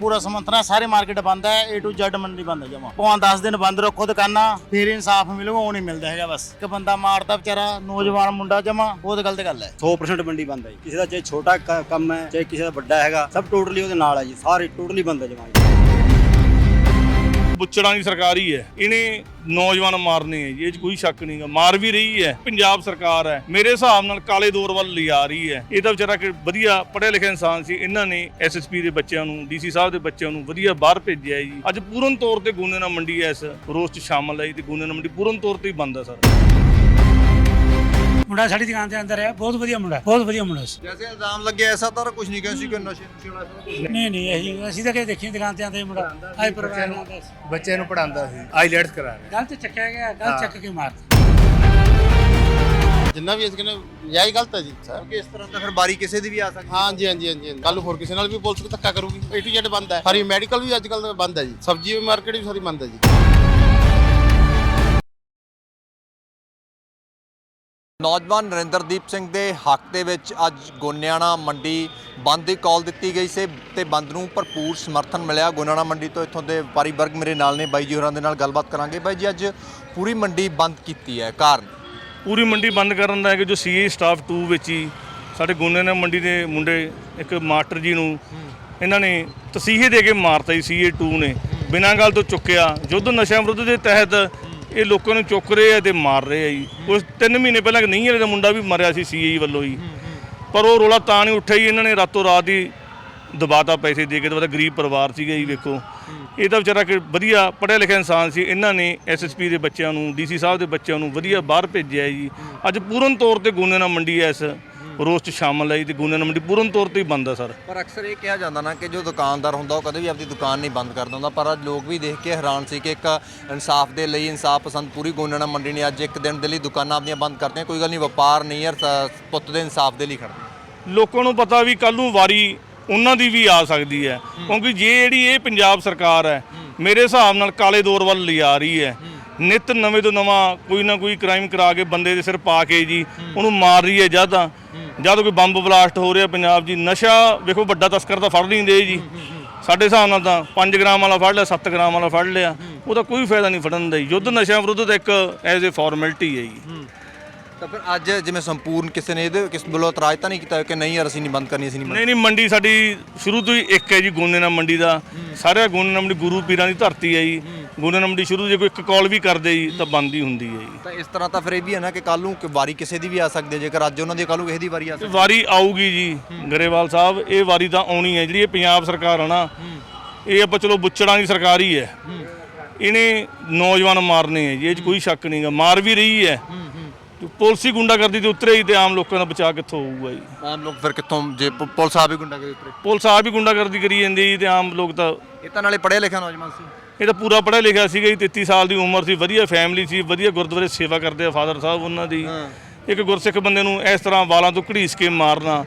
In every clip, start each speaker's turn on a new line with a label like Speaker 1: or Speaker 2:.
Speaker 1: ਪੂਰਾ ਸਮੰਤਰਾ ਸਾਰੇ ਮਾਰਕੀਟ ਬੰਦ ਹੈ, A to Z ਮੰਡੀ ਬੰਦ ਹੈ ਜਮਾ। ਭਾਵੇਂ 10 ਦਿਨ ਬੰਦ ਰੱਖੋ ਦੁਕਾਨਾਂ, ਫਿਰ ਇਨਸਾਫ ਮਿਲੂਗਾ, ਉਹ ਨਹੀਂ ਮਿਲਦਾ ਹੈਗਾ ਬਸ। ਇੱਕ ਬੰਦਾ ਮਾਰਦਾ ਵਿਚਾਰਾ, ਨੌਜਵਾਨ ਮੁੰਡਾ ਜਮਾ, ਬਹੁਤ ਗਲਤ ਗੱਲ ਹੈ।
Speaker 2: 100% ਮੰਡੀ ਬੰਦ ਹੈ ਜੀ। ਕਿਸੇ ਦਾ ਚਾਹੇ ਛੋਟਾ ਕੰਮ ਹੈ, ਚਾਹੇ ਕਿਸੇ ਦਾ ਵੱਡਾ ਹੈਗਾ, ਸਭ ਟੋਟਲੀ ਉਹਦੇ ਨਾਲ ਹੈ ਜੀ, ਸਾਰੇ ਟੋਟਲੀ ਬੰਦ ਹੈ ਜਮਾਈ
Speaker 3: ਬੁੱਚੜਾਂ ਦੀ ਸਰਕਾਰ ਹੀ ਹੈ। ਇਹਨੇ ਨੌਜਵਾਨ ਮਾਰਨੇ ਹੈ ਜੀ, ਇਹ 'ਚ ਕੋਈ ਸ਼ੱਕ ਨਹੀਂਗਾ ਮਾਰ ਵੀ ਰਹੀ ਹੈ, ਪੰਜਾਬ ਸਰਕਾਰ ਹੈ। ਮੇਰੇ ਹਿਸਾਬ ਨਾਲ ਕਾਲੇ ਦੌਰ ਵੱਲ ਲਿਜਾ ਰਹੀ ਹੈ। ਇਹ ਤਾਂ ਵਿਚਾਰਾ ਕਿ ਵਧੀਆ ਪੜ੍ਹਿਆ ਲਿਖਿਆ ਇਨਸਾਨ ਸੀ। ਇਹਨਾਂ ਨੇ ਐਸਐਸਪੀ ਦੇ ਬੱਚਿਆਂ ਨੂੰ ਡੀਸੀ ਸਾਹਿਬ ਦੇ ਬੱਚਿਆਂ ਨੂੰ ਵਧੀਆ ਬਾਹਰ ਭੇਜਿਆ ਜੀ। ਅੱਜ ਪੂਰਨ ਤੌਰ ਤੇ ਗੂਨੇਨਾ ਮੰਡੀ ਇਸ ਰੋਸ 'ਚ ਸ਼ਾਮਲ ਹੈ ਜੀ ਤੇ ਗੂਨੇਨਾ ਮੰਡੀ ਪੂਰਨ ਤੌਰ ਤੇ ਹੀ ਬੰਦ ਹੈ ਸਰ।
Speaker 4: ਮੁੰਡਾ ਸਾਡੀ ਦੁਕਾਨ ਦੇ ਅੰਦਰ ਹੈ ਬਹੁਤ ਵਧੀਆ ਮੁੰਡਾ ਬਹੁਤ ਵਧੀਆ ਮੁੰਡਾ ਸੀ।
Speaker 5: ਜੈਸੇ ਇਲਜ਼ਾਮ ਲੱਗਿਆ ਐਸਾ ਤਾਂ ਕੁਝ ਨਹੀਂ ਕਿਹਾ ਸੀ ਕਿ ਨਸ਼ੇ ਨੁਸ਼ੇ ਵਾਲਾ ਐਸਾ ਕੁਛ ਨਹੀਂ।
Speaker 4: ਨਹੀਂ ਅਸੀਂ ਅਸੀਂ ਤਾਂ ਕਦੇ ਦੇਖੀ ਦੁਕਾਨ ਤੇ ਆਂਦੇ ਮੁੰਡਾ। ਆਈ ਪਰਿਵਾਰ ਨਾਲ ਆਉਂਦਾ ਸੀ
Speaker 6: ਬੱਚੇ ਨੂੰ ਪੜਾਉਂਦਾ ਸੀ ਆਈਲੈਟਸ ਕਰਾ ਰਿਹਾ।
Speaker 4: ਗਲਤ ਚੱਕਿਆ ਗਿਆ ਗਲਤ ਚੱਕ ਕੇ ਮਾਰਤਾ।
Speaker 7: ਜਿੰਨਾ ਵੀ ਅਸੀਂ ਕਹਿੰਦੇ ਜਾਈ ਗਲਤ ਹੈ ਜੀ। ਸਰ।
Speaker 5: ਕਿਉਂਕਿ ਇਸ ਤਰ੍ਹਾਂ ਤਾਂ ਫਿਰ ਬਾਰੀ ਕਿਸੇ ਦੀ ਵੀ ਆ ਸਕਦੀ
Speaker 7: ਹਾਂਜੀ ਹਾਂਜੀ ਹਾਂਜੀ ਕੱਲ ਹੋਰ ਕਿਸੇ ਨਾਲ ਵੀ ਪੁਲਿਸ ਕੋ ਧੱਕਾ ਕਰੂਗੀ। ਏ ਟੂ ਜ਼ੈਡ ਬੰਦ ਹੈ। ਸਾਰੀ ਮੈਡੀਕਲ ਵੀ ਅੱਜ ਕੱਲ ਬੰਦ ਹੈ ਜੀ। ਸਬਜ਼ੀ ਮਾਰਕੀਟ ਵੀ ਸਾਰੀ ਬੰਦ ਹੈ ਜੀ।
Speaker 5: ਨੌਜਵਾਨ ਨਰਿੰਦਰਦੀਪ ਸਿੰਘ ਦੇ ਹੱਕ ਦੇ ਵਿੱਚ ਅੱਜ ਗੋਨਿਆਣਾ ਮੰਡੀ ਬੰਦ ਦੀ ਕਾਲ ਦਿੱਤੀ ਗਈ ਸੀ ਤੇ ਬੰਦ ਨੂੰ ਭਰਪੂਰ ਸਮਰਥਨ ਮਿਲਿਆ। ਗੋਨਿਆਣਾ ਮੰਡੀ ਤੋਂ ਇੱਥੋਂ ਦੇ ਵਪਾਰੀ ਵਰਗ ਮੇਰੇ ਨਾਲ ਨੇ ਬਾਈ ਜੀ ਹੋਰਾਂ ਦੇ ਨਾਲ ਗੱਲਬਾਤ ਕਰਾਂਗੇ। ਬਾਈ ਜੀ, ਅੱਜ ਪੂਰੀ ਮੰਡੀ ਬੰਦ ਕੀਤੀ ਹੈ ਕਾਰਨ?
Speaker 3: ਪੂਰੀ ਮੰਡੀ ਬੰਦ ਕਰਨ ਦਾ ਹੈ ਕਿ ਜੋ ਸੀਏ ਸਟਾਫ 2 ਵਿੱਚ ਹੀ ਸਾਡੇ ਗੋਨਿਆਣਾ ਮੰਡੀ ਦੇ ਮੁੰਡੇ, ਇੱਕ ਮਾਸਟਰ ਜੀ ਨੂੰ ਇਹਨਾਂ ਨੇ ਤਸੀਹੇ ਦੇ ਕੇ ਮਾਰਤਾ ਸੀ ਸੀਏ 2 ਨੇ। ਬਿਨਾਂ ਗੱਲ ਤੋਂ ਚੁੱਕਿਆ। ਯੁੱਧ ਨਸ਼ਾ ਵਿਰੁੱਧ ਦੇ ਤਹਿਤ ਇਹ ਲੋਕਾਂ ਨੂੰ ਚੁੱਕ ਰਹੇ ਆ ਤੇ ਮਾਰ ਰਹੇ ਆ ਜੀ। ਉਸ 3 ਮਹੀਨੇ ਪਹਿਲਾਂ ਨਹੀਂ ਵਾਲੇ ਦਾ ਮੁੰਡਾ ਵੀ ਮਰਿਆ ਸੀ ਸੀਏ ਵੱਲੋਂ ਜੀ। ਪਰ ਉਹ ਰੋਲਾ ਤਾਂ ਨਹੀਂ ਉੱਠਿਆ ਜੀ ਇਹਨਾਂ ਨੇ ਰਾਤੋਂ ਰਾਤ ਹੀ ਦਬਾਤਾ ਪੈਸੇ ਦੇ ਕੇ ਦਬਾਤਾ ਗਰੀਬ ਪਰਿਵਾਰ ਸੀਗਾ ਜੀ ਵੇਖੋ। ਇਹ ਤਾਂ ਵਿਚਾਰਾ ਕਿ ਵਧੀਆ ਪੜ੍ਹਿਆ ਲਿਖਿਆ ਇਨਸਾਨ ਸੀ। ਇਹਨਾਂ ਨੇ ਐਸਐਸਪੀ ਦੇ ਬੱਚਿਆਂ ਨੂੰ ਡੀਸੀ ਸਾਹਿਬ ਦੇ ਬੱਚਿਆਂ ਨੂੰ ਵਧੀਆ ਬਾਹਰ ਭੇਜਿਆ ਜੀ। ਅੱਜ ਪੂਰਨ ਤੌਰ ਤੇ ਗੂਨੇਨਾ ਮੰਡੀ ਇਸ। ਰੋਸ 'ਚ ਸ਼ਾਮਲ ਹੈ ਜੀ ਤੇ ਗੂਨੇਨਾ ਮੰਡੀ ਪੂਰਨ ਤੌਰ ਤੇ ਹੀ ਬੰਦ ਹੈ ਸਰ।
Speaker 5: ਪਰ ਅਕਸਰ ਇਹ ਕਿਹਾ ਜਾਂਦਾ ਨਾ ਕਿ ਜੋ ਦੁਕਾਨਦਾਰ ਹੁੰਦਾ ਉਹ ਕਦੇ ਵੀ ਆਪਣੀ ਦੁਕਾਨ ਨਹੀਂ ਬੰਦ ਕਰ ਦਿੰਦਾ ਪਰ ਅੱਜ ਲੋਕ ਵੀ ਦੇਖ ਕੇ ਹੈਰਾਨ ਸੀ ਕਿ ਇੱਕ ਇਨਸਾਫ ਦੇ ਲਈ ਇਨਸਾਫ ਪਸੰਦ ਪੂਰੀ ਗੋਨਣਾ ਮੰਡੀ ਨੇ ਅੱਜ ਇੱਕ ਦਿਨ ਦੇ ਲਈ ਦੁਕਾਨਾਂ ਆਪਣੀਆਂ ਬੰਦ ਕਰਤੀਆਂ ਕੋਈ ਗੱਲ ਨਹੀਂ ਵਪਾਰ ਨਹੀਂ ਯਾਰ ਸ- ਪੁੱਤ ਦੇ ਇਨਸਾਫ ਦੇ ਲਈ ਖੜਦੇ
Speaker 3: ਲੋਕਾਂ ਨੂੰ ਪਤਾ ਵੀ ਕੱਲ ਨੂੰ ਵਾਰੀ ਉਹਨਾਂ ਦੀ ਵੀ ਆ ਸਕਦੀ ਹੈ ਕਿਉਂਕਿ ਜੇ ਜਿਹੜੀ ਇਹ ਪੰਜਾਬ ਸਰਕਾਰ ਹੈ ਮੇਰੇ ਹਿਸਾਬ ਨਾਲ ਕਾਲੇ ਦੌਰ ਵੱਲ ਲਿਜਾ ਰਹੀ ਹੈ। ਨਿਤ ਨਵੇਂ ਤੋਂ ਨਵਾਂ ਕੋਈ ਨਾ ਕੋਈ ਕ੍ਰਾਈਮ ਕਰਾ ਕੇ ਬੰਦੇ ਦੇ ਸਿਰ ਪਾ ਕੇ ਜੀ ਉਹਨੂੰ ਮਾਰ ਰਹੀ ਹੈ ਜਦ ਤਾਂ ਜਦ ਕੋਈ ਬੰਬ ਬਲਾਸਟ ਹੋ ਰਿਹਾ ਪੰਜਾਬ ਜੀ ਨਸ਼ਾ ਵੇਖੋ ਵੱਡਾ ਤਸਕਰ ਤਾਂ ਫੜ ਨਹੀਂ ਦੇ ਜੀ। ਸਾਡੇ ਹਿਸਾਬ ਨਾਲ ਤਾਂ 5 ਗ੍ਰਾਮ ਵਾਲਾ ਫੜ ਲਿਆ 7 ਗ੍ਰਾਮ ਵਾਲਾ ਫੜ ਲਿਆ। ਉਹਦਾ ਕੋਈ ਫਾਇਦਾ ਨਹੀਂ ਫੜਨ ਦਾ ਯੁੱਧ ਨਸ਼ਿਆਂ ਵਿਰੁੱਧ ਤਾਂ ਇੱਕ ਐਜ਼ ਅ ਫਾਰਮੈਲਿਟੀ ਹੈ ਜੀ।
Speaker 5: ਤਾਂ ਫਿਰ ਅੱਜ ਜਿਵੇਂ ਸੰਪੂਰਨ ਕਿਸੇ ਨੇ ਇਹਦੇ ਕਿਸ ਵੱਲੋਂ ਇਤਰਾਜ਼ ਤਾਂ ਨਹੀਂ ਕੀਤਾ ਕਿ ਨਹੀਂ ਯਾਰ ਅਸੀਂ ਨਹੀਂ ਬੰਦ ਕਰਨੀ ਅਸੀਂ ਨਹੀਂ
Speaker 3: ਨਹੀਂ ਨਹੀਂ ਮੰਡੀ ਸਾਡੀ ਸ਼ੁਰੂ ਤੋਂ ਹੀ ਇੱਕ ਹੈ ਜੀ ਗੋਨੇਨਾ ਮੰਡੀ ਦਾ। ਸਾਰਾ ਗੋਨੇਨਾ ਮੰਡੀ ਗੁਰੂ ਪੀਰਾਂ ਦੀ ਧਰਤੀ ਹੈ ਜੀ। ਗੋਨੇਨਾ ਮੰਡੀ ਸ਼ੁਰੂ ਜੇ ਕੋਈ ਇੱਕ ਕਾਲ ਵੀ ਕਰਦੇ ਜੀ ਤਾਂ ਬੰਦ ਹੀ ਹੁੰਦੀ ਹੈ ਜੀ।
Speaker 5: ਤਾਂ ਇਸ ਤਰ੍ਹਾਂ ਤਾਂ ਫਿਰ ਇਹ ਵੀ ਹੈ ਨਾ ਕਿ ਕੱਲ ਨੂੰ ਕਿ ਵਾਰੀ ਕਿਸੇ ਦੀ ਵੀ ਆ ਸਕਦੀ ਹੈ ਜੇਕਰ ਅੱਜ ਉਹਨਾਂ ਦੀ ਕੱਲ ਨੂੰ ਕਿਸੇ ਦੀ ਵਾਰੀ ਆ ਸਕਦੀ
Speaker 3: ਵਾਰੀ ਆਊਗੀ ਜੀ ਗਰੇਵਾਲ ਸਾਹਿਬ ਇਹ ਵਾਰੀ ਤਾਂ ਆਉਣੀ ਹੈ ਜਿਹੜੀ ਇਹ ਪੰਜਾਬ ਸਰਕਾਰ ਹੈ ਨਾ ਇਹ ਆਪਾਂ ਚਲੋ ਬੁੱਚੜਾਂ ਦੀ ਸਰਕਾਰ ਹੀ ਹੈ। ਇਹਨੇ ਨੌਜਵਾਨ ਮਾਰਨੇ ਹੈ ਜੀ ਇਹ 'ਚ ਕੋਈ ਸ਼ੱਕ ਨਹੀਂਗਾ ਮਾਰ ਵੀ ਰਹੀ ਹੈ। ਪੁਲਿਸੀ ਗੁੰਡਾਗਰਦੀ ਤੇ ਉਤਰੇ ਹੀ ਤੇ ਆਮ ਲੋਕਾਂ ਦਾ ਬਚਾਅ ਕਿੱਥੋਂ ਹੋਊਗਾ ਜੀ।
Speaker 5: ਆਮ ਲੋਕ ਫਿਰ ਕਿੱਥੋਂ ਜੇ ਪੁ- ਪੁਲਿਸ ਆ ਵੀ ਗੁੰਡਾ ਕੇ ਉਤਰੇ।
Speaker 3: ਪੁਲਿਸ ਆਪ ਹੀ ਗੁੰਡਾਗਰਦੀ ਕਰੀ ਜਾਂਦੀ ਜੀ ਤੇ ਆਮ ਲੋਕ ਤਾਂ
Speaker 5: ਇਹ ਤਾਂ ਨਾਲੇ ਪੜ੍ਹਿਆ ਲਿਖਿਆ ਨੌਜਵਾਨ ਸੀ।
Speaker 3: ਇਹ ਤਾਂ ਪੂਰਾ ਪੜ੍ਹਿਆ ਲਿਖਿਆ ਸੀਗਾ ਜੀ 33 ਸਾਲ ਦੀ ਉਮਰ ਸੀ ਵਧੀਆ ਫੈਮਿਲੀ ਸੀ ਵਧੀਆ ਗੁਰਦੁਆਰੇ ਸੇਵਾ ਕਰਦੇ ਆ ਫਾਦਰ ਸਾਹਿਬ ਉਹਨਾਂ ਦੀ। ਇੱਕ ਗੁਰਸਿੱਖ ਬੰਦੇ ਨੂੰ ਇਸ ਤਰ੍ਹਾਂ ਵਾਲਾਂ ਤੋਂ ਘੜੀਸ ਕੇ ਮਾਰਨਾ।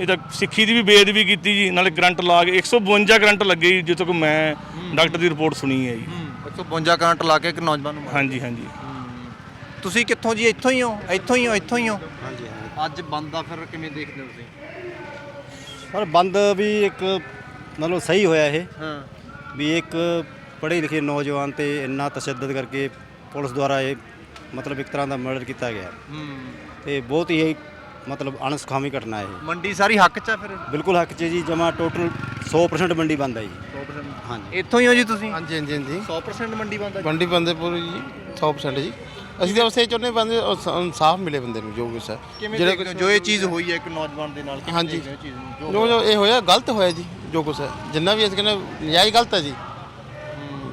Speaker 3: ਇਹ ਤਾਂ ਸਿੱਖੀ ਦੀ ਵੀ ਬੇਅਦਬੀ ਕੀਤੀ ਜੀ ਨਾਲੇ ਕਰੰਟ ਲਾ ਕੇ 152 ਕਰੰਟ ਲੱਗੇ ਜੀ ਜਿੱਥੋਂ ਤੱਕ ਮੈਂ ਡਾਕਟਰ ਦੀ ਰਿਪੋਰਟ ਸੁਣੀ ਹੈ ਜੀ।
Speaker 5: 152 ਕਰੰਟ ਲਾ ਕੇ ਇੱਕ ਨੌਜਵਾਨ ਨੂੰ।
Speaker 3: ਹਾਂਜੀ ਹਾਂਜੀ।
Speaker 5: ਤੁਸੀਂ ਕਿੱਥੋਂ ਜੀ? ਇੱਥੋਂ ਹੀ ਹੋ ਇੱਥੋਂ ਹੀ ਹੋ ਇੱਥੋਂ ਹੀ ਹੋ। ਹਾਂਜੀ। ਅੱਜ ਬੰਦ ਆ ਫਿਰ ਕਿਵੇਂ ਦੇਖਦੇ ਹੋ ਤੁਸੀਂ?
Speaker 2: ਪਰ ਬੰਦ ਵੀ ਇੱਕ ਮਤਲਬ ਸਹੀ ਹੋਇਆ ਇਹ।
Speaker 5: ਹਾਂ।
Speaker 2: ਵੀ ਇੱਕ ਪੜ੍ਹੇ ਲਿਖੇ ਨੌਜਵਾਨ ਤੇ ਇੰਨਾ ਤਸ਼ੱਦਦ ਕਰਕੇ ਪੁਲਿਸ ਦੁਆਰਾ ਇਹ ਮਤਲਬ ਇੱਕ ਤਰ੍ਹਾਂ ਦਾ ਮਰਡਰ ਕੀਤਾ ਗਿਆ।
Speaker 5: ਹੂੰ
Speaker 2: ਤੇ ਬਹੁਤ ਹੀ ਮਤਲਬ ਅਣਸੁਖਾਵੀ ਘਟਨਾ ਹੈ ਇਹ।
Speaker 5: ਮੰਡੀ ਸਾਰੀ ਹੱਕ ਚ ਆ ਫਿਰ?
Speaker 2: ਬਿਲਕੁਲ ਹੱਕ 'ਚ ਜੀ ਜਮਾ ਟੋਟਲ 100% ਮੰਡੀ ਬੰਦ ਹੈ ਜੀ।
Speaker 5: 100%
Speaker 2: ਹਾਂਜੀ।
Speaker 5: ਇੱਥੋਂ ਹੀ ਹੋ ਜੀ ਤੁਸੀਂ?
Speaker 7: ਹਾਂਜੀ ਹਾਂਜੀ ਹਾਂਜੀ।
Speaker 5: 100% ਮੰਡੀ ਬੰਦ ਜੀ?
Speaker 7: ਮੰਡੀ ਬੰਦੇ ਪੂਰੀ ਜੀ 100% ਜੀ। ਅਸੀਂ ਤਾਂ ਉਸੇ ਚਾਹੁੰਦੇ ਬੰਦੇ ਇਨਸਾਫ ਮਿਲੇ ਬੰਦੇ ਨੂੰ ਜੋ ਕੁਛ ਹੈ ਜਿਹੜਾ
Speaker 5: ਹੋ? ਜੋ ਇਹ ਚੀਜ਼ ਹੋਈ ਹੈ ਇੱਕ ਨੌਜਵਾਨ ਦੇ ਨਾਲ
Speaker 7: ਹਾਂਜੀ।
Speaker 5: ਹੋ? ਜੋ
Speaker 7: ਇਹ ਹੋਇਆ ਗਲਤ ਹੋਇਆ ਜੀ ਜੋ ਕੁਛ ਹੈ। ਜਿੰਨਾ ਵੀ ਅਸੀਂ ਕਹਿੰਦੇ ਜਾਈ ਗਲਤ ਹੈ ਜੀ।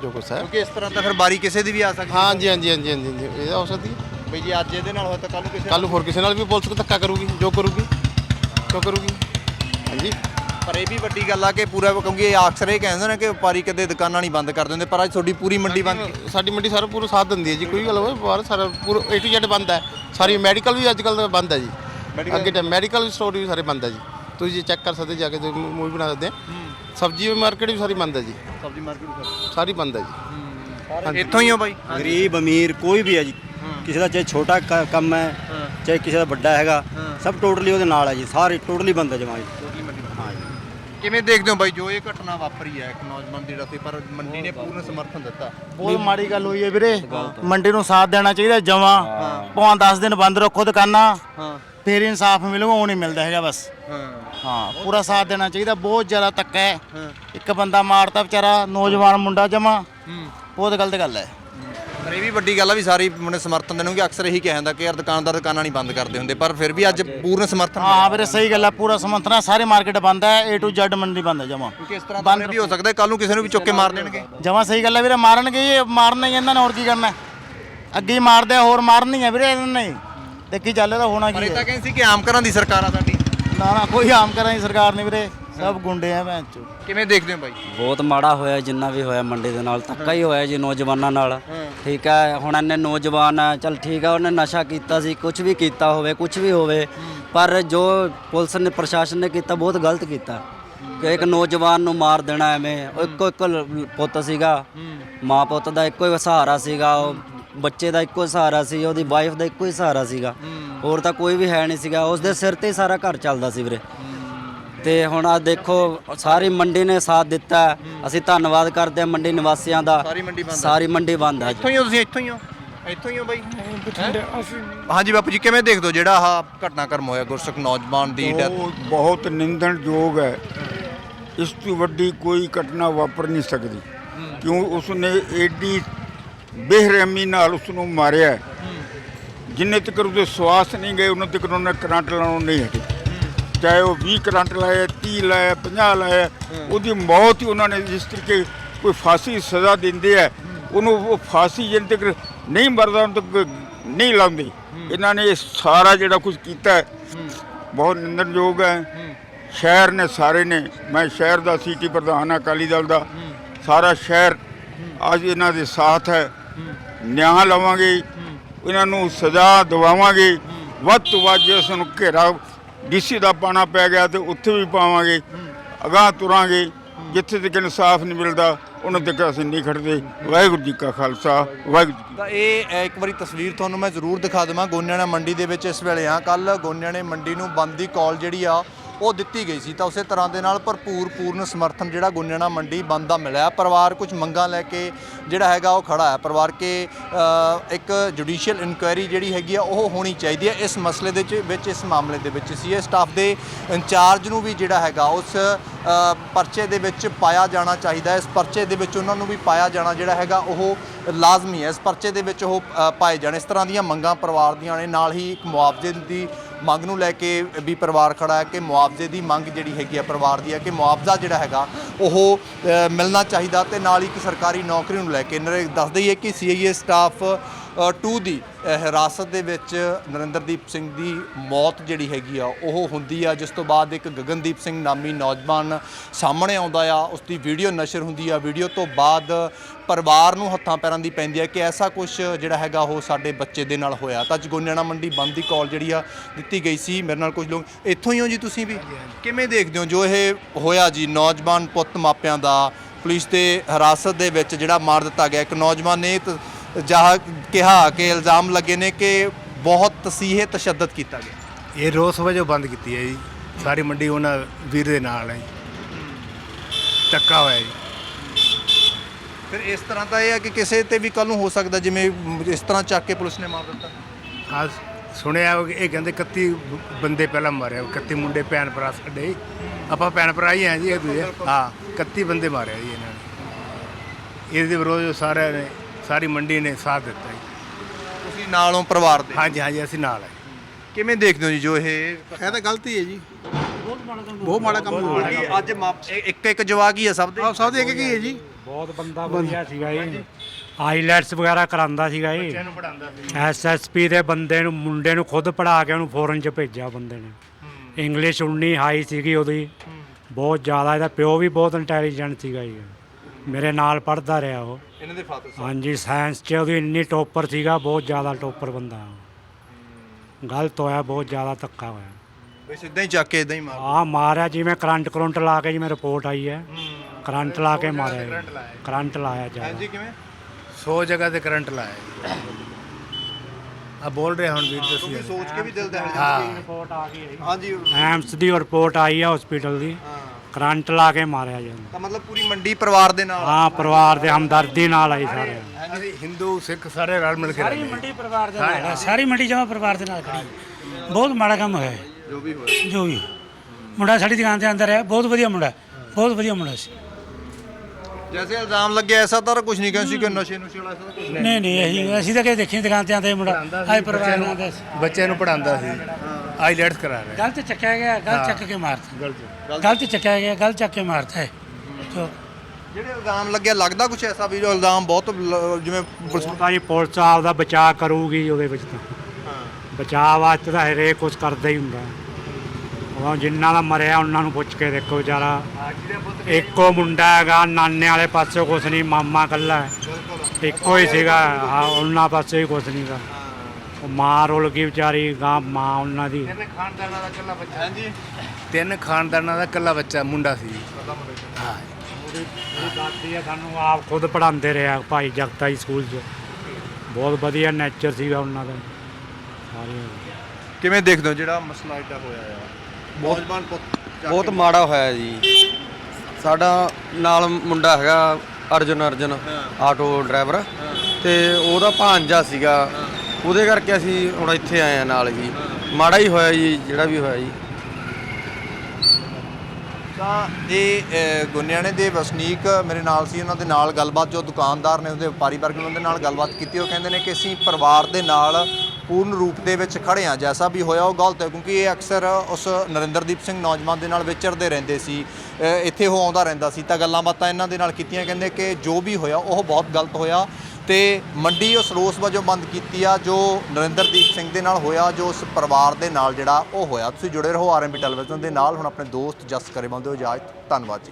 Speaker 7: ਜੋ ਕੁਛ ਹੈ।
Speaker 5: ਕਿਉਂਕਿ ਇਸ ਤਰ੍ਹਾਂ ਤਾਂ ਫਿਰ ਬਾਰੀ ਕਿਸੇ ਦੀ ਵੀ ਆ ਸਕਦੀ ਹੈ।
Speaker 7: ਹਾਂਜੀ ਹਾਂਜੀ ਹਾਂਜੀ ਹਾਂਜੀ ਹਾਂਜੀ, ਇਹ ਹੋ ਸਕਦੀ ਹੈ।
Speaker 5: ਬਈ ਜੀ ਅੱਜ ਇਹਦੇ ਨਾਲ ਹੋਇਆ ਤਾਂ ਕੱਲ ਨੂੰ ਕਿਸੇ
Speaker 7: ਕੱਲ ਹੋਰ ਕਿਸੇ ਨਾਲ ਵੀ ਪੁਲਿਸ ਕੋ ਧੱਕਾ ਕਰੂਗੀ ਜੋ ਕਰੂਗੀ ਜੋ ਕਰੂਗੀ। ਹਾਂਜੀ।
Speaker 5: ਪਰ ਇਹ ਵੀ ਵੱਡੀ ਗੱਲ ਆ ਕਿ ਪੂਰਾ ਕਿਉਂਕਿ ਇਹ ਅਕਸਰ ਇਹ ਕਹਿੰਦੇ ਨੇ ਕਿ ਵਪਾਰੀ ਕਦੇ ਦੁਕਾਨਾਂ ਨਹੀਂ ਬੰਦ ਕਰ ਦਿੰਦੇ ਪਰ ਅੱਜ ਤੁਹਾਡੀ ਪੂਰੀ ਮੰਡੀ ਬੰਦ
Speaker 7: ਸਾਡੀ ਮੰਡੀ ਸਾਰਾ ਪੂਰਾ ਸਾਥ ਦਿੰਦੀ ਹੈ ਜੀ ਕੋਈ ਗੱਲ ਹੋਵੇ ਬਾਹਰ ਸਾਰਾ ਪੂਰਾ ਏ ਟੂ ਜ਼ੈਡ ਬੰਦ ਹੈ। ਸਾਰੀ ਮੈਡੀਕਲ ਵੀ ਅੱਜ ਕੱਲ ਬੰਦ ਹੈ ਜੀ। ਅੱਗੇ ਤਾਂ ਮੈਡੀਕਲ ਸਟੋਰ ਵੀ ਸਾਰੇ ਬੰਦ ਹੈ ਜੀ। ਤੁਸੀਂ ਜੇ ਚੈੱਕ ਕਰ ਸਕਦੇ ਜਾ ਕੇ ਮੂਵੀ ਬਣਾ ਸਕਦੇ ਆ। ਸਬਜ਼ੀ ਮਾਰਕੀਟ ਵੀ ਸਾਰੀ ਬੰਦ ਹੈ ਜੀ।
Speaker 5: ਸਬਜ਼ੀ ਮਾਰਕੀਟ
Speaker 7: ਸਾਰੀ। ਬੰਦ ਹੈ ਜੀ।
Speaker 5: ਇੱਥੋਂ ਹੀ ਹੋ ਬਾਈ?
Speaker 2: ਗਰੀਬ ਅਮੀਰ ਕੋਈ ਵੀ ਹੈ ਜੀ। ਕਿਸੇ ਦਾ ਚਾਹੇ ਛੋਟਾ ਕ- ਕੰਮ ਹੈ ਚਾਹੇ ਕਿਸੇ ਦਾ ਵੱਡਾ ਹੈਗਾ ਸਭ ਟੋਟਲੀ ਉਹਦੇ ਨਾਲ ਹੈ ਜੀ। ਸਾਰੇ ਟੋਟਲੀ ਬੰਦ ਹਾਂ ਜੀ।
Speaker 5: ਕਿਵੇਂ ਦੇਖਦੇ ਹੋ ਬਾਈ ਜੋ ਇਹ ਘਟਨਾ ਵਾਪਰੀ ਹੈ ਇੱਕ ਨੌਜਵਾਨ ਦੀ ਰਸੀ ਪਰ ਮੰਡੀ ਨੇ ਪੂਰਨ ਸਮਰਥਨ ਦਿੱਤਾ?
Speaker 1: ਬਹੁਤ ਮਾੜੀ ਗੱਲ ਹੋਈ ਹੈ ਵੀਰੇ। ਮੰਡੀ ਨੂੰ ਸਾਥ ਦੇਣਾ ਚਾਹੀਦਾ ਜਮਾ। ਭਾਵੇਂ 10 ਦਿਨ ਬੰਦ ਰੱਖੋ ਦੁਕਾਨਾਂ।
Speaker 5: ਹਾਂ।
Speaker 1: ਫੇਰ ਇਨਸਾਫ ਮਿਲੂਗਾ ਉਹ ਨਹੀਂ ਮਿਲਦਾ ਹੈਗਾ ਬਸ।
Speaker 5: ਹਾਂ।
Speaker 1: ਹਾਂ ਪੂਰਾ ਸਾਥ ਦੇਣਾ ਚਾਹੀਦਾ ਬਹੁਤ ਜ਼ਿਆਦਾ ਧੱਕਾ ਹੈ। ਇੱਕ ਬੰਦਾ ਮਾਰਤਾ ਵਿਚਾਰਾ ਨੌਜਵਾਨ ਮੁੰਡਾ ਜਮਾ। ਬਹੁਤ ਗਲਤ ਗੱਲ ਹੈ।
Speaker 5: ਪਰ ਇਹ ਵੀ ਵੱਡੀ ਗੱਲ ਆ ਵੀ ਸਾਰੀ ਮੁੰਡੇ ਸਮਰਥਨ ਦੇਣਗੇ ਅਕਸਰ ਇਹੀ ਕਿਹਾ ਜਾਂਦਾ ਕਿ ਯਾਰ ਦੁਕਾਨਦਾਰ ਦੁਕਾਨਾਂ ਨਹੀਂ ਬੰਦ ਕਰਦੇ ਹੁੰਦੇ ਪਰ ਫਿਰ ਵੀ ਅੱਜ ਪੂਰਨ ਸਮਰਥਨ
Speaker 1: ਹਾਂ ਵੀਰੇ ਸਹੀ ਗੱਲ ਹੈ ਪੂਰਾ ਸਮਰਥਨ ਹੈ ਸਾਰੇ ਮਾਰਕੀਟ ਬੰਦ ਹੈ A to Z ਮੰਡੀ ਬੰਦ ਹੈ ਜਮਾ।
Speaker 5: ਕਿਉਂਕਿ ਇਸ ਤਰ੍ਹਾਂ ਬੰਦ ਵੀ ਹੋ ਸਕਦਾ ਕੱਲ ਨੂੰ ਕਿਸੇ ਨੂੰ ਵੀ ਚੁੱਕ ਕੇ ਮਾਰ ਦੇਣਗੇ।
Speaker 1: ਜਮਾ ਸਹੀ ਗੱਲ ਹੈ ਵੀਰੇ ਮਾਰਨਗੇ ਹੀ, ਇਹ ਮਾਰਨਾ ਹੀ ਇਹਨਾਂ ਨੇ ਹੋਰ ਕੀ ਕਰਨਾ? ਅੱਗੇ ਹੀ ਮਾਰਦੇ ਆ, ਹੋਰ ਮਾਰਨੀ ਹੈ ਵੀਰੇ ਇਹਨਾਂ ਨੇ। ਦੇਖੀ ਚੱਲੇ ਤਾਂ ਹੋਣਾ
Speaker 5: ਪਰ
Speaker 1: ਕੀ
Speaker 5: ਇਹ
Speaker 1: ਹੈ।
Speaker 5: ਤਾਂ ਕਹਿੰਦੇ ਸੀ ਕਿ ਆਮ ਘਰਾਂ ਦੀ ਸਰਕਾਰ ਆ ਸਾਡੀ
Speaker 1: ਨਾ ਨਾ ਕੋਈ ਆਮ ਕਰਾਂ ਦੀ ਸਰਕਾਰ ਨਹੀਂ ਵੀਰੇ ਸਭ ਗੁੰਡੇ ਆ ਭੈਣ ਚੋ
Speaker 5: ਕਿਵੇਂ ਦੇਖਦੇ ਹੋ ਬਾਈ?
Speaker 8: ਬਹੁਤ ਮਾੜਾ ਹੋਇਆ ਜਿੰਨਾ ਵੀ ਹੋਇਆ ਮੰਡੀ ਦੇ ਨਾਲ ਧੱਕਾ ਹੀ ਹੋਇਆ ਜੀ ਨੌਜਵਾਨਾਂ ਨਾਲ। ਠੀਕ ਹੈ ਹੁਣ ਇਹਨੇ ਨੌਜਵਾਨ ਹੈ ਚਲ ਠੀਕ ਹੈ ਉਹਨੇ ਨਸ਼ਾ ਕੀਤਾ ਸੀ ਕੁਝ ਵੀ ਕੀਤਾ ਹੋਵੇ ਕੁਝ ਵੀ ਹੋਵੇ ਪਰ ਜੋ ਪੁਲਿਸ ਨੇ ਪ੍ਰਸ਼ਾਸਨ ਨੇ ਕੀਤਾ ਬਹੁਤ ਗਲਤ ਕੀਤਾ। ਕਿ ਇੱਕ ਨੌਜਵਾਨ ਨੂੰ ਮਾਰ ਦੇਣਾ ਐਵੇਂ ਉਹ ਇੱਕੋ ਇੱਕ ਪੁੱਤ ਸੀਗਾ। ਮਾਂ ਪੁੱਤ ਦਾ ਇੱਕੋ ਹੀ ਸਹਾਰਾ ਸੀਗਾ ਉਹ ਬੱਚੇ ਦਾ ਇੱਕੋ ਸਹਾਰਾ ਸੀ ਉਹਦੀ ਵਾਈਫ ਦਾ ਇੱਕੋ ਹੀ ਸਹਾਰਾ ਸੀਗਾ। ਹੋਰ ਤਾਂ ਕੋਈ ਵੀ ਹੈ ਨਹੀਂ ਸੀਗਾ। ਉਸ ਦੇ ਸਿਰ ਤੇ ਹੀ ਸਾਰਾ ਘਰ ਚੱਲਦਾ ਸੀ ਵੀਰੇ। ਤੇ ਹੁਣ ਆ ਦੇਖੋ ਸਾਰੀ ਮੰਡੀ ਨੇ ਸਾਥ ਦਿੱਤਾ। ਹੈ। ਅਸੀਂ ਧੰਨਵਾਦ ਕਰਦੇ ਹਾਂ ਮੰਡੀ ਨਿਵਾਸੀਆਂ ਦਾ।
Speaker 5: ਸਾਰੀ ਮੰਡੀ ਬੰਦ ਆ।
Speaker 8: ਸਾਰੀ ਮੰਡੀ ਬੰਦ ਹੈ
Speaker 5: ਇੱਥੋਂ ਹੀ ਹੋ ਤੁਸੀਂ ਇੱਥੋਂ ਹੀ ਹੋ? ਇੱਥੋਂ ਹੀ ਹੋ ਬਾਈ? ਹਾਂਜੀ ਬਾਪੂ ਜੀ ਕਿਵੇਂ ਦੇਖਦੇ ਹੋ ਜਿਹੜਾ ਆਹ ਘਟਨਾਕ੍ਰਮ ਹੋਇਆ ਗੁਰਸਿੱਖ ਨੌਜਵਾਨ ਦੀ ਡੈਥ
Speaker 9: ਉਹ ਬਹੁਤ ਨਿੰਦਣਯੋਗ ਹੈ। ਇਸ ਤੋਂ ਵੱਡੀ ਕੋਈ ਘਟਨਾ ਵਾਪਰ ਨਹੀਂ ਸਕਦੀ। ਕਿਉਂ? ਉਸ ਨੇ ਏਡੀ ਬੇਰਹਿਮੀ ਨਾਲ ਉਸ ਨੂੰ ਮਾਰਿਆ। ਹੈ। ਜਿੰਨੇ ਤੱਕ ਉਹਦੇ ਸਵਾਸ ਨਹੀਂ ਗਏ, ਉਹਨਾਂ ਤੱਕ ਉਹਨੇ ਕਰੰਟ ਲਾਉਣੋਂ ਨਹੀਂ ਹਟੇ। ਚਾਹੇ ਉਹ 20 ਕਰੰਟ ਲਾਏ 30 ਲਾਏ 50 ਲਾਏ ਉਹਦੀ ਮੌਤ ਹੀ ਉਹਨਾਂ ਨੇ ਜਿਸ ਤਰੀਕੇ ਕੋਈ ਫਾਂਸੀ ਸਜ਼ਾ ਦਿੰਦੇ ਆ, ਉਹਨੂੰ ਉਹ ਫਾਂਸੀ ਜਿੰਨ ਤੱਕ ਨਹੀਂ ਮਰਦਾ, ਉਹਨਾਂ ਤੱਕ ਨਹੀਂ ਲਾਉਂਦੇ। ਇਹਨਾਂ ਨੇ ਇਹ ਸਾਰਾ ਜਿਹੜਾ ਕੁਝ ਕੀਤਾ, ਬਹੁਤ ਨਿੰਦਣਯੋਗ ਹੈ। ਸ਼ਹਿਰ ਨੇ ਸਾਰੇ ਨੇ, ਮੈਂ ਸ਼ਹਿਰ ਦਾ ਸੀਟੀ ਪ੍ਰਧਾਨ ਅਕਾਲੀ ਦਲ ਦਾ। ਸਾਰਾ ਸ਼ਹਿਰ ਅੱਜ ਇਹਨਾਂ ਦੇ ਸਾਥ ਹੈ। ਨਿਆਂ ਲਵਾਂਗੇ। ਇਹਨਾਂ ਨੂੰ ਸਜ਼ਾ ਦਿਵਾਵਾਂਗੇ। ਵੱਧ ਤੋਂ ਵੱਧ ਜੇ ਉਸ ਨੂੰ ਘੇਰਾ ਡੀਸੀ ਦਾ ਪਾਣਾ ਪੈ ਗਿਆ ਤੇ ਉੱਥੇ ਵੀ ਪਾਵਾਂਗੇ। ਅਗਾਹ ਤੁਰਾਂਗੇ ਜਿੱਥੇ ਤੱਕ ਇਨਸਾਫ ਨਹੀਂ ਮਿਲਦਾ ਉਹਨਾਂ ਤੱਕ ਅਸੀਂ ਨਹੀਂ ਖੜਦੇ ਵਾਹਿਗੁਰੂ ਜੀ ਕਾ ਖਾਲਸਾ ਵਾਹਿਗੁਰੂ ਜੀ
Speaker 5: ਤਾਂ ਇਹ ਇੱਕ ਵਾਰੀ ਤਸਵੀਰ ਤੁਹਾਨੂੰ ਮੈਂ ਜ਼ਰੂਰ ਦਿਖਾ ਦੇਵਾਂ ਗੋਨਿਆਣਾ ਮੰਡੀ ਦੇ ਵਿੱਚ ਇਸ ਵੇਲੇ ਆ ਕੱਲ ਗੋਨਿਆਣੇ ਮੰਡੀ ਨੂੰ ਬੰਦ ਦੀ ਕਾਲ ਜਿਹੜੀ ਆ ਉਹ ਦਿੱਤੀ ਗਈ ਸੀ ਤਾਂ ਉਸੇ ਤਰ੍ਹਾਂ ਦੇ ਨਾਲ ਭਰਪੂਰ ਪੂਰਨ ਸਮਰਥਨ ਜਿਹੜਾ ਗੁੰਨਣਾ ਮੰਡੀ ਬੰਦ ਦਾ ਮਿਲਿਆ। ਪਰਿਵਾਰ ਕੁਝ ਮੰਗਾਂ ਲੈ ਕੇ ਜਿਹੜਾ ਹੈਗਾ ਉਹ ਖੜਾ ਹੈ। ਪਰਿਵਾਰ ਕੇ ਇੱਕ ਜੁਡੀਸ਼ੀਅਲ ਇਨਕੁਆਇਰੀ ਜਿਹੜੀ ਹੈਗੀ ਆ, ਉਹ ਹੋਣੀ ਚਾਹੀਦੀ ਹੈ। ਇਸ ਮਸਲੇ ਦੇ ਚ- ਵਿੱਚ, ਇਸ ਮਾਮਲੇ ਦੇ ਵਿੱਚ ਸੀਏ ਸਟਾਫ ਦੇ ਇੰਚਾਰਜ ਨੂੰ ਵੀ ਜਿਹੜਾ ਹੈਗਾ, ਉਸ ਪਰਚੇ ਦੇ ਵਿੱਚ ਪਾਇਆ ਜਾਣਾ ਚਾਹੀਦਾ ਇਸ ਪਰਚੇ ਦੇ ਵਿੱਚ ਉਹਨਾਂ ਨੂੰ ਵੀ ਪਾਇਆ ਜਾਣਾ ਜਿਹੜਾ ਹੈਗਾ, ਉਹ ਲਾਜ਼ਮੀ ਹੈ। ਇਸ ਪਰਚੇ ਦੇ ਵਿੱਚ ਉਹ ਪਾਏ ਜਾਣ। ਇਸ ਤਰ੍ਹਾਂ ਦੀਆਂ ਮੰਗਾਂ ਪਰਿਵਾਰ ਦੀਆਂ ਨੇ। ਨਾਲ ਹੀ ਇੱਕ ਮੁਆਵਜ਼ੇ ਦੀ ਮੰਗ ਨੂੰ ਲੈ ਕੇ ਵੀ ਪਰਿਵਾਰ ਖੜਾ ਹੈ ਕਿ ਮੁਆਵਜ਼ੇ ਦੀ ਮੰਗ ਜਿਹੜੀ ਹੈਗੀ ਆ ਪਰਿਵਾਰ ਦੀ ਹੈ ਕਿ ਮੁਆਵਜ਼ਾ ਜਿਹੜਾ ਹੈਗਾ ਉਹ ਮਿਲਣਾ ਚਾਹੀਦਾ ਤੇ ਨਾਲ ਹੀ ਇੱਕ ਸਰਕਾਰੀ ਨੌਕਰੀ ਨੂੰ ਲੈ ਕੇ। ਨਰੇ, ਦੱਸ ਦਈਏ ਕਿ ਸੀਆਈਏ ਸਟਾਫ 2 ਦੀ ਹਿਰਾਸਤ ਦੇ ਵਿੱਚ ਨਰਿੰਦਰਦੀਪ ਸਿੰਘ ਦੀ ਮੌਤ ਜਿਹੜੀ ਹੈਗੀ ਆ ਉਹ ਹੁੰਦੀ ਆ ਜਿਸ ਤੋਂ ਬਾਅਦ ਇੱਕ ਗਗਨਦੀਪ ਸਿੰਘ ਨਾਮੀ ਨੌਜਵਾਨ ਸਾਹਮਣੇ ਆਉਂਦਾ ਆ ਉਸ ਦੀ ਵੀਡੀਓ ਨਸ਼ਰ ਹੁੰਦੀ ਆ ਵੀਡੀਓ ਤੋਂ ਬਾਅਦ ਪਰਿਵਾਰ ਨੂੰ ਹੱਥਾਂ ਪੈਰਾਂ ਦੀ ਪੈਂਦੀ ਆ ਕਿ ਐਸਾ ਕੁਝ ਜਿਹੜਾ ਹੈਗਾ ਉਹ ਸਾਡੇ ਬੱਚੇ ਦੇ ਨਾਲ ਹੋਇਆ। ਤਾਂ ਅੱਜ ਗੋਨਿਆਣਾ ਮੰਡੀ ਬੰਦ ਦੀ ਕਾਲ ਜਿਹੜੀ ਆ ਦਿੱਤੀ ਗਈ ਸੀ ਮੇਰੇ ਨਾਲ ਕੁਝ ਲੋਕ ਇੱਥੋਂ ਹੀ ਹੋ ਜੀ ਤੁਸੀਂ ਵੀ? ਕਿਵੇਂ ਦੇਖਦੇ ਹੋ ਜੋ ਇਹ ਹੋਇਆ ਜੀ ਨੌਜਵਾਨ ਪੁੱਤ ਮਾਪਿਆਂ ਦਾ ਪੁਲਿਸ ਦੇ ਹਿਰਾਸਤ ਦੇ ਵਿੱਚ ਜਿਹੜਾ ਮਾਰ ਦਿੱਤਾ ਗਿਆ ਇੱਕ ਨੌਜਵਾਨ ਨੇ ਜਾਹ ਕਿਹਾ ਕਿ ਇਲਜ਼ਾਮ ਲੱਗੇ ਨੇ ਕਿ ਬਹੁਤ ਤਸੀਹੇ ਤਸ਼ੱਦਦ ਕੀਤਾ ਗਿਆ।
Speaker 6: ਇਹ ਰੋਸ ਵਜੋਂ ਬੰਦ ਕੀਤੀ ਹੈ ਜੀ। ਸਾਰੀ ਮੰਡੀ ਉਹਨਾਂ ਵੀਰ ਦੇ ਨਾਲ ਹੈ ਧੱਕਾ ਹੋਇਆ ਜੀ।
Speaker 5: ਫਿਰ ਇਸ ਤਰ੍ਹਾਂ ਦਾ ਇਹ ਹੈ ਕਿ ਕਿਸੇ ਤੇ ਵੀ ਕੱਲ ਨੂੰ ਹੋ ਸਕਦਾ ਜਿਵੇਂ ਇਸ ਤਰ੍ਹਾਂ ਚੱਕ ਕੇ ਪੁਲਿਸ ਨੇ ਮਾਰ ਦਿੱਤਾ।
Speaker 6: ਆ ਸੁਣਿਆ ਉਹ ਕਿ ਇਹ ਕਹਿੰਦੇ 31 ਬ- ਬੰਦੇ ਪਹਿਲਾਂ ਮਾਰਿਆ 31 ਮੁੰਡੇ ਭੈਣ ਭਰਾ ਸਾਡੇ। ਆਪਾਂ ਭੈਣ ਭਰਾ ਹੀ ਹਾਂ ਜੀ ਇਹ ਦੂਜੇ। ਹਾਂ 31 ਬੰਦੇ ਮਾਰਿਆ ਜੀ ਇਹਨਾਂ ਨੇ। ਇਹਦੇ ਵਿਰੋਧ ਸਾਰਿਆਂ ਨੇ ਸਾਰੀ ਮੰਡੀ ਨੇ ਸਾਥ ਦਿੱਤਾ ਜੀ।
Speaker 5: ਤੁਸੀਂ ਨਾਲੋਂ ਪਰਿਵਾਰ ਦੇ?
Speaker 6: ਹਾਂਜੀ ਹਾਂਜੀ ਅਸੀਂ ਨਾਲ ਹੈ
Speaker 5: ਕਿਵੇਂ ਦੇਖਦੇ ਹੋ ਜੀ ਜੋ ਇਹ
Speaker 7: ਇਹ ਤਾਂ ਗਲਤੀ ਹੈ ਜੀ। ਬਹੁਤ ਮਾੜਾ ਕੰਮ ਹੋਇਆ।
Speaker 5: ਕਿ ਅੱਜ ਮਾਪ- ਇਹ ਇੱਕ ਇੱਕ ਜਵਾਕ ਹੀ ਹੈ ਸਭ ਦੇ?
Speaker 7: ਸਭ ਦੇ ਇੱਕ ਕੀ ਹੈ ਜੀ।
Speaker 4: ਬਹੁਤ ਬੰਦਾ ਵਧੀਆ ਸੀਗਾ ਜੀ। ਆਈਲੈਟਸ ਵਗੈਰਾ ਕਰਾਉਂਦਾ ਸੀਗਾ
Speaker 6: ਪੜਾਉਂਦਾ ਸੀ।
Speaker 4: ਐਸਐਸਪੀ ਦੇ ਬੰਦੇ ਨੂੰ ਮੁੰਡੇ ਨੂੰ ਖੁਦ ਪੜਾ ਕੇ ਉਹਨੂੰ ਫੋਰਨ ਚ ਭੇਜਿਆ ਬੰਦੇ ਨੇ। ਇੰਗਲਿਸ਼ 19 ਹਾਈ ਸੀਗੀ ਉਹਦੀ। ਬਹੁਤ ਜ਼ਿਆਦਾ ਇਹਦਾ ਪਿਓ ਵੀ ਬਹੁਤ ਇੰਟੈਲੀਜੈਂਟ ਸੀਗਾ ਜੀ। ਮੇਰੇ ਨਾਲ ਪੜਦਾ ਰਿਹਾ ਉਹ।
Speaker 5: ਇਹਨਾਂ ਦੇ ਫਾਦਰ
Speaker 4: ਹਾਂਜੀ ਸਾਇੰਸ 'ਚ ਉਹਦੀ ਇੰਨੀ ਟੋਪਰ ਸੀਗਾ ਬਹੁਤ ਜ਼ਿਆਦਾ ਟੋਪਰ ਬੰਦਾ। ਗਲਤ ਹੋਇਆ ਬਹੁਤ ਜ਼ਿਆਦਾ ਧੱਕਾ ਹੋਇਆ।
Speaker 5: ਬਈ ਸਿੱਧਾ ਹੀ ਚੱਕ ਕੇ ਇਦਾਂ ਹੀ ਮਾਰ
Speaker 4: ਆ ਮਾਰਿਆ ਜਿਵੇਂ ਕਰੰਟ ਕਰੰਟ ਲਾ ਕੇ ਜਿਵੇਂ ਰਿਪੋਰਟ ਆਈ ਹੈ। ਕਰੰਟ ਲਾ ਕੇ ਮਾਰਿਆ। ਕਰੰਟ ਲਾਇਆ ਜ਼ਿਆਦਾ
Speaker 5: ਹਾਂਜੀ ਕਿਵੇਂ?
Speaker 6: 100 ਜਗ੍ਹਾ ਤੇ ਕਰੰਟ ਲਾਇਆ ਜੀ। ਆ ਬੋਲ ਰਿਹਾ ਹੁਣ ਵੀਰ ਦੱਸੀ
Speaker 5: ਸੋਚ ਕੇ ਵੀ ਦਿਲ ਦਹਿਲ
Speaker 6: ਹਾਂ।
Speaker 4: ਰਿਪੋਰਟ ਆ ਗਈ ਹੈ
Speaker 5: ਹਾਂਜੀ।
Speaker 4: ਐਮਸ ਦੀ ਰਿਪੋਰਟ ਆਈ ਹੈ ਹਸਪੀਟਲ ਦੀ।
Speaker 5: ਹਾਂ।
Speaker 4: ਕਰੰਟ ਲਾ ਕੇ ਮਾਰਿਆ ਜਾਂਦਾ
Speaker 5: ਤਾਂ ਮਤਲਬ ਪੂਰੀ ਮੰਡੀ ਪਰਿਵਾਰ ਦੇ ਨਾਲ?
Speaker 4: ਹਾਂ ਪਰਿਵਾਰ ਦੇ ਹਮਦਰਦੀ ਨਾਲ ਆਈ ਸਾਰੇ।
Speaker 6: ਅਸੀਂ ਹਿੰਦੂ ਸਿੱਖ ਸਾਰੇ ਰਲ ਮਿਲ ਕੇ ਹਾਂ।
Speaker 10: ਮੰਡੀ ਪਰਿਵਾਰ ਦੇ ਨਾਲ ਹੈ। ਸਾਰੀ ਮੰਡੀ ਜਮਾ ਪਰਿਵਾਰ ਦੇ ਨਾਲ ਖੜੀ ਹੈ। ਬਹੁਤ ਮਾੜਾ ਕੰਮ ਹੋਇਆ ਹੈ।
Speaker 5: ਜੋ ਵੀ ਹੋਇਆ।
Speaker 10: ਜੋ ਵੀ ਮੁੰਡਾ ਸਾਡੀ ਦੁਕਾਨ ਦੇ ਅੰਦਰ ਹੈ ਬਹੁਤ ਵਧੀਆ ਮੁੰਡਾ ਹੈ। ਬਹੁਤ ਵਧੀਆ ਮੁੰਡਾ ਸੀ।
Speaker 5: ਜੈਸੇ ਇਲਜ਼ਾਮ ਲੱਗਿਆ ਐਸਾ ਤਾਂ ਕੁਝ ਨਹੀਂ ਕਹਿੰਦੇ ਸੀ ਕਿ ਨਸ਼ੇ ਨੁਸ਼ੇ ਵਾਲਾ ਐਸਾ ਤਾਂ ਨਹੀਂ।
Speaker 10: ਨਹੀਂ ਨਹੀਂ ਅਸੀਂ ਅਸੀਂ ਤਾਂ ਕਦੇ ਦੇਖੀ ਦੁਕਾਨ ਤੇ ਆਂਦੇ ਮੁੰਡਾ। ਆਏ ਪਰਿਵਾਰ ਨਾਲ ਆਉਂਦਾ ਸੀ।
Speaker 6: ਨੂੰ ਪੜਾਉਂਦਾ ਸੀ। ਆਈਲੈਟਸ ਕਰਾ ਰਿਹਾ।
Speaker 10: ਗਲਤ ਚੱਕਿਆ ਗਿਆ ਗਲਤ ਚੱਕ ਕੇ ਮਾਰਤਾ। ਗਲਤ ਚੱਕਿਆ ਗਿਆ ਗਲਤ ਚੱਕ ਕੇ ਮਾਰਤਾ ਹੈ
Speaker 5: ਜਿਹੜੇ ਇਲਜ਼ਾਮ ਲੱਗਿਆ ਲੱਗਦਾ ਕੁਝ ਐਸਾ ਵੀ ਜੋ ਇਲਜ਼ਾਮ ਬਹੁਤ ਲ- ਜਿਵੇਂ ਪੁਲਿਸ
Speaker 4: ਉਹ ਤਾਂ ਜੀ ਪੁਲਿਸ ਆਪਦਾ ਬਚਾਅ ਕਰੂਗੀ ਉਹਦੇ ਵਿੱਚ ਤਾਂ। ਬਚਾਅ ਵਾਸਤੇ ਤਾਂ ਹਰੇਕ ਕੁਝ ਕਰਦਾ ਹੀ ਹੁੰਦਾ। ਉਹ ਜਿੰਨਾ ਦਾ ਮਰਿਆ ਉਹਨਾਂ ਨੂੰ ਪੁੱਛ ਕੇ ਦੇਖੋ ਵਿਚਾਰਾ। ਇੱਕੋ ਮੁੰਡਾ ਹੈਗਾ ਨਾਨੇ ਵਾਲੇ ਪਾਸੇ ਕੁਛ ਨਹੀਂ ਮਾਮਾ ਕੱਲਾ ਹੈ। ਇੱਕੋ ਹੀ ਸੀਗਾ। ਹਾਂ ਉਹਨਾਂ ਪਾਸੇ ਹੀ ਕੁਛ ਨਹੀਂ ਗਾ। ਉਹ ਮਾਂ ਰੁਲ ਗਈ ਵਿਚਾਰੀ ਗਾਂ ਮਾਂ ਉਹਨਾਂ ਦੀ।
Speaker 6: ਤਿੰਨ ਖਾਨਦਾਨਾਂ ਦਾ ਇਕੱਲਾ ਬੱਚਾ ਹਾਂਜੀ ਤਿੰਨ ਖਾਨਦਾਨਾਂ ਦਾ ਇਕੱਲਾ ਬੱਚਾ ਮੁੰਡਾ ਸੀ ਹਾਂ।
Speaker 4: ਦਾਦੀ ਆ ਸਾਨੂੰ ਆਪ ਖੁਦ ਪੜਾਉਂਦੇ ਰਿਹਾ ਭਾਈ ਜਗਤਾ ਜੀ ਸਕੂਲ 'ਚ। ਬਹੁਤ ਵਧੀਆ ਨੇਚਰ ਸੀਗਾ ਉਹਨਾਂ ਦਾ। ਸਾਰੇ
Speaker 5: ਕਿਵੇਂ ਦੇਖਦੇ ਹੋ ਜਿਹੜਾ ਮਸਲਾ ਇੱਡਾ ਹੋਇਆ ਆ? ਨੌਜਵਾਨ ਪੁੱਤ
Speaker 11: ਬਹੁਤ ਮਾੜਾ ਹੋਇਆ ਜੀ। ਸਾਡਾ ਨਾਲ ਮੁੰਡਾ ਹੈਗਾ ਅਰਜੁਨ ਅਰਜੁਨ ਆਟੋ ਡਰਾਈਵਰ। ਤੇ ਉਹਦਾ ਭਾਂਜਾ ਸੀਗਾ। ਉਹਦੇ ਕਰਕੇ ਅਸੀਂ ਹੁਣ ਇੱਥੇ ਆਏ ਆ ਨਾਲ ਹੀ ਮਾੜਾ ਹੀ ਹੋਇਆ ਜੀ ਜਿਹੜਾ ਵੀ ਹੋਇਆ ਜੀ।
Speaker 5: ਤਾਂ ਇਹ ਅ, ਗੁਨਿਆਣੇ ਦੇ ਵਸਨੀਕ ਮੇਰੇ ਨਾਲ ਸੀ ਉਹਨਾਂ ਦੇ ਨਾਲ ਗੱਲਬਾਤ ਜੋ ਦੁਕਾਨਦਾਰ ਨੇ ਉਹਦੇ ਵਪਾਰੀ ਵਰਗ ਨੇ ਉਹਦੇ ਨਾਲ ਗੱਲਬਾਤ ਕੀਤੀ ਉਹ ਕਹਿੰਦੇ ਨੇ ਕਿ ਅਸੀਂ ਪਰਿਵਾਰ ਦੇ ਨਾਲ ਪੂਰਨ ਰੂਪ ਦੇ ਵਿੱਚ ਖੜੇ ਆ ਜੈਸਾ ਵੀ ਹੋਇਆ ਉਹ ਗਲਤ ਹੈ ਕਿਉਂਕਿ ਇਹ ਅਕਸਰ ਉਸ ਨਰਿੰਦਰਦੀਪ ਸਿੰਘ ਨੌਜਵਾਨ ਦੇ ਨਾਲ ਵਿਚਰਦੇ ਰਹਿੰਦੇ ਸੀ ਅ, ਇੱਥੇ ਉਹ ਆਉਂਦਾ ਰਹਿੰਦਾ ਸੀ। ਤਾਂ ਗੱਲਾਂ ਬਾਤਾਂ ਇਹਨਾਂ ਦੇ ਨਾਲ ਕੀਤੀਆਂ ਕਹਿੰਦੇ ਕਿ ਜੋ ਵੀ ਹੋਇਆ ਉਹ ਬਹੁਤ ਗਲਤ ਹੋਇਆ। ਤੇ ਮੰਡੀ ਉਸ ਰੋਸ ਵਜੋਂ ਬੰਦ ਕੀਤੀ ਆ, ਜੋ ਨਰਿੰਦਰਦੀਪ ਸਿੰਘ ਦੇ ਨਾਲ ਹੋਇਆ, ਜੋ ਉਸ ਪਰਿਵਾਰ ਦੇ ਨਾਲ ਜਿਹੜਾ ਉਹ ਹੋਇਆ। ਤੁਸੀਂ ਜੁੜੇ ਰਹੋ ਆਰਐਮਬੀ ਟੈਲੀਵਿਜ਼ਨ ਦੇ ਨਾਲ, ਹੁਣ ਆਪਣੇ ਦੋਸਤ ਜਸ ਕਰੇ ਬੰਦੇ ਹੋ ਇਜਾਜ਼ਤ ਧੰਨਵਾਦ ਜੀ।